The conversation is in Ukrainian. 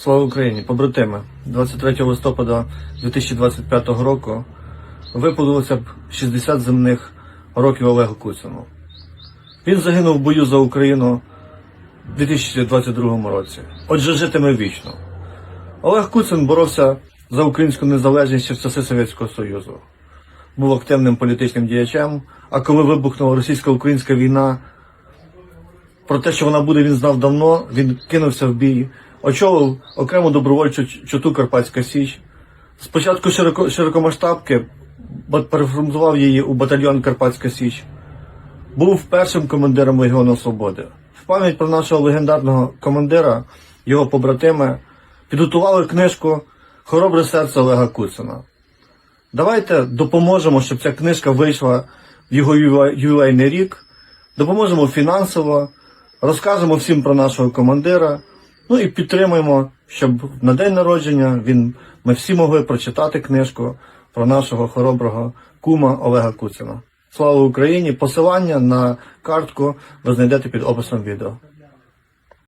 Слава Україні, побратими! 23 листопада 2025 року виповнилося б 60 земних років Олегу Куцину. Він загинув в бою за Україну у 2022 році. Отже, житиме вічно. Олег Куцин боровся за українську незалежність ще в часи Совєтського Союзу. Був активним політичним діячем, а коли вибухнула російсько-українська війна, про те, що вона буде, він знав давно. Він кинувся в бій, очолив окрему добровольчу чоту Карпатська Січ. Спочатку широко, широкомасштабки, переформував її у батальйон Карпатська Січ. Був першим командиром Легіону Свободи. В пам'ять про нашого легендарного командира, його побратими, підготували книжку Хоробре серце Олега Куцина. Давайте допоможемо, щоб ця книжка вийшла в його ювілей- ювілейний рік. Допоможемо фінансово, розкажемо всім про нашого командира. Ну і підтримуємо, щоб на день народження він, ми всі могли прочитати книжку про нашого хороброго кума Олега Куцина. Слава Україні! Посилання на картку ви знайдете під описом відео.